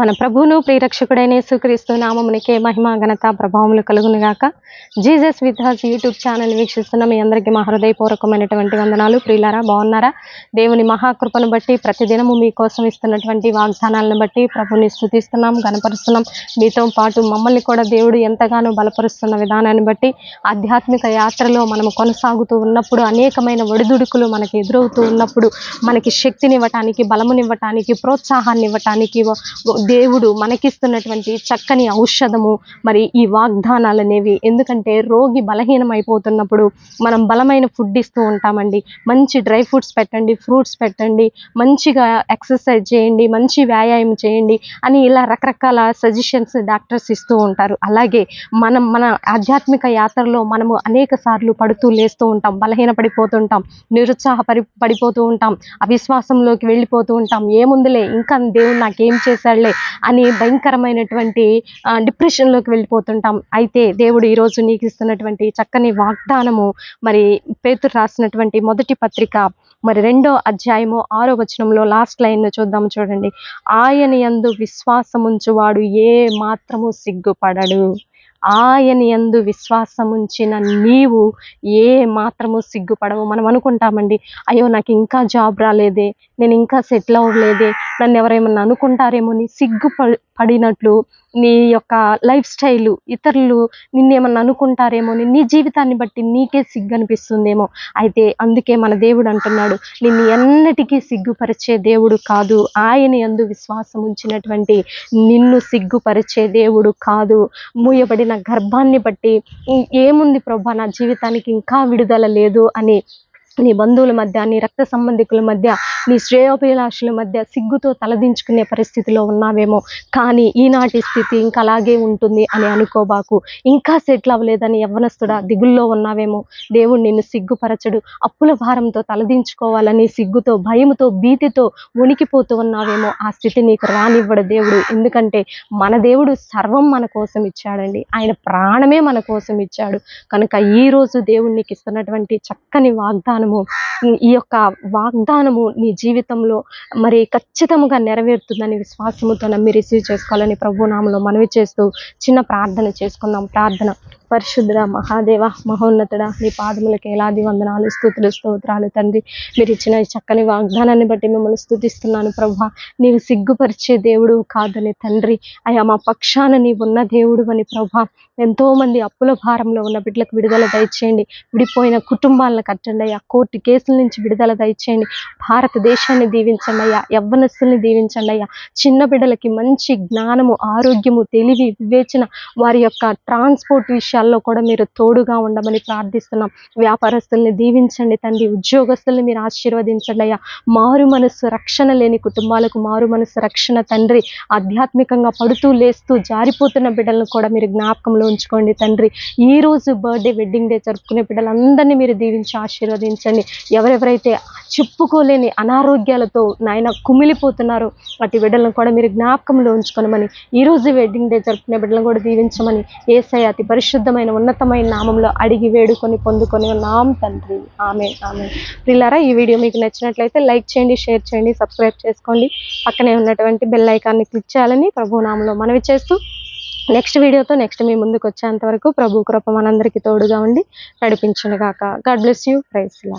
మన ప్రభువును ప్రియరక్షకుడైన యేసుక్రీస్తు నామమునికే మహిమ ఘనత ప్రభావములు కలుగునుగాక Jesus Jesus with YouTube channel వీక్షిస్తున్న మీ అందరికీ మా హృదయపూర్వకమైనటువంటి వందనాలు. ప్రియులారా బాగున్నారా? దేవుని మహాకృపను బట్టి ప్రతిదినము మీకోసం ఇస్తున్నటువంటి వాగ్దానాలను బట్టి ప్రభుని స్థుతిస్తున్నాం గనపరుస్తున్నాం మీతో పాటు మమ్మల్ని కూడా దేవుడు ఎంతగానో బలపరుస్తున్న విధానాన్ని బట్టి ఆధ్యాత్మిక యాత్రలో మనము కొనసాగుతూ ఉన్నప్పుడు అనేకమైన ఒడిదుడుకులు మనకి ఎదురవుతూ ఉన్నప్పుడు మనకి శక్తినివ్వటానికి బలమునివ్వటానికి ప్రోత్సాహాన్ని ఇవ్వటానికి దేవుడు మనకిస్తున్నటువంటి చక్కని ఔషధము మరి ఈ వాగ్దానాలు అనేవి ఎందుకంటే రోగి బలహీనం అయిపోతున్నప్పుడు మనం బలమైన ఫుడ్ ఇస్తూ ఉంటామండి. మంచి డ్రై ఫ్రూట్స్ పెట్టండి ఫ్రూట్స్ పెట్టండి మంచిగా ఎక్సర్సైజ్ చేయండి మంచి వ్యాయామం చేయండి అని ఇలా రకరకాల సజెషన్స్ డాక్టర్స్ ఇస్తూ ఉంటారు. అలాగే మనం మన ఆధ్యాత్మిక యాత్రలో మనము అనేక సార్లు పడుతూ లేస్తూ ఉంటాం బలహీన పడిపోతుంటాం నిరుత్సాహ పడి పడిపోతూ ఉంటాం అవిశ్వాసంలోకి వెళ్ళిపోతూ ఉంటాం. ఏముందిలే ఇంకా దేవుడు నాకేం చేశాడులే అని భయంకరమైనటువంటి డిప్రెషన్లోకి వెళ్ళిపోతుంటాం. అయితే దేవుడు ఈరోజు నీకు ఇస్తున్నటువంటి చక్కని వాగ్దానము మరి పేతురు రాసినటువంటి మొదటి పత్రిక మరి రెండో అధ్యాయము ఆరో వచనంలో లాస్ట్ లైన్ చూద్దాం చూడండి. ఆయన యందు విశ్వాసముంచువాడు ఏ మాత్రము సిగ్గుపడడు. ఆయన యందు విశ్వాసముంచిన నీవు ఏ మాత్రము సిగ్గుపడవు. మనం అనుకుంటామండి అయ్యో నాకు ఇంకా జాబ్ రాలేదే నేను ఇంకా సెటిల్ అవ్వలేదే నన్ను ఎవరేమన్నా అనుకుంటారేమో అని సిగ్గు పడినట్లు నీ యొక్క లైఫ్ స్టైల్ ఇతరులు నిన్నేమన్నా అనుకుంటారేమో నీ జీవితాన్ని బట్టి నీకే సిగ్గు అనిపిస్తుందేమో అయితే అందుకే మన దేవుడు అంటున్నాడు నిన్ను ఎన్నటికీ సిగ్గుపరిచే దేవుడు కాదు. ఆయన ఎందు విశ్వాసం ఉంచినటువంటి నిన్ను సిగ్గుపరిచే దేవుడు కాదు. మూయబడిన గర్భాన్ని బట్టి ఏముంది ప్రభా నా జీవితానికి ఇంకా విడుదల లేదు అని నీ బంధువుల మధ్య నీ రక్త సంబంధికుల మధ్య నీ శ్రేయోభిలాషుల మధ్య సిగ్గుతో తలదించుకునే పరిస్థితిలో ఉన్నావేమో. కానీ ఈనాటి స్థితి ఇంకా అలాగే ఉంటుంది అని అనుకోబాకు. ఇంకా సెటిల్ అవ్వలేదని యవ్వనస్తుడా దిగుల్లో ఉన్నావేమో. దేవుడు నిన్ను సిగ్గుపరచడు. అప్పుల భారంతో తలదించుకోవాలని సిగ్గుతో భయముతో భీతితో వణికిపోతూ ఉన్నావేమో. ఆ స్థితి నీకు రానివ్వడు దేవుడు. ఎందుకంటే మన దేవుడు సర్వం మన కోసం ఇచ్చాడండి. ఆయన ప్రాణమే మన కోసం ఇచ్చాడు. కనుక ఈ రోజు దేవుడు నీకు ఇస్తున్నటువంటి చక్కని వాగ్దానము ఈ యొక్క వాగ్దానము నీ జీవితంలో మరి ఖచ్చితంగా నెరవేరుతుందని విశ్వాసముతో నమ్మి రిసీవ్ చేసుకోవాలని ప్రభునామంలో మనవి చేస్తూ చిన్న ప్రార్థన చేసుకుందాం. ప్రార్థన. పరిశుద్ధుడ మహాదేవ మహోన్నతుడ నీ పాదములకు ఎలాది వందనాలు స్థుతులు స్తోత్రాలు తండ్రి. మీరు ఇచ్చిన ఈ చక్కని వాగ్దానాన్ని బట్టి మిమ్మల్ని స్థుతిస్తున్నాను ప్రభా. నీవు సిగ్గుపరిచే దేవుడు కాదని తండ్రి. అయ్యా మా పక్షాన నీవు ఉన్న దేవుడు అని ప్రభా. ఎంతో మంది అప్పుల భారంలో ఉన్న బిడ్డలకు విడుదల దయచేయండి. విడిపోయిన కుటుంబాలను కట్టండి అయ్యా. కోర్టు కేసుల నుంచి విడుదల దయచేయండి. భారతదేశాన్ని దీవించండి అయ్యా. యవ్వనస్తుల్ని దీవించండి అయ్యా. చిన్న బిడ్డలకి మంచి జ్ఞానము ఆరోగ్యము తెలివి వివేచన వారి యొక్క ట్రాన్స్పోర్ట్ విషయాల్లో కూడా మీరు తోడుగా ఉండమని ప్రార్థిస్తున్నాం. వ్యాపారస్తుల్ని దీవించండి తండ్రి ఉద్యోగస్తుల్ని మీరు ఆశీర్వదించండి అయ్యా మారు మనస్సు రక్షణ లేని కుటుంబాలకు మారు మనసు రక్షణ తండ్రి. ఆధ్యాత్మికంగా పడుతూ లేస్తూ జారిపోతున్న బిడ్డలను కూడా మీరు జ్ఞాపకంలో ఉంచుకోండి తండ్రి. ఈ రోజు బర్త్డే వెడ్డింగ్ డే జరుపుకునే బిడ్డలందరినీ మీరు దీవించి ఆశీర్వదించండి. ఎవరెవరైతే చెప్పుకోలేని అనారోగ్యాలతో నాయన కుమిలిపోతున్నారు. అటు బిడ్డలను కూడా మీరు జ్ఞాపకంలో ఉంచుకోనమని ఈరోజు వెడ్డింగ్ డే జరుపుకునే బిడ్డలను కూడా దీవించమని ఏసై అతి పరిశుద్ధమైన ఉన్నతమైన నామంలో అడిగి వేడుకొని పొందుకొని ఉన్నాం తండ్రి. ఆమె ఆమె పిల్లరా ఈ వీడియో మీకు నచ్చినట్లయితే లైక్ చేయండి షేర్ చేయండి సబ్స్క్రైబ్ చేసుకోండి. పక్కనే ఉన్నటువంటి బెల్ ఐకాన్ని క్లిక్ చేయాలని ప్రభునామంలో మనవి చేస్తూ నెక్స్ట్ వీడియోతో నెక్స్ట్ మీ ముందుకు వచ్చేంత వరకు ప్రభు కృప మనందరికీ తోడుగా ఉండి నడిపించును గాక God bless you. Praise law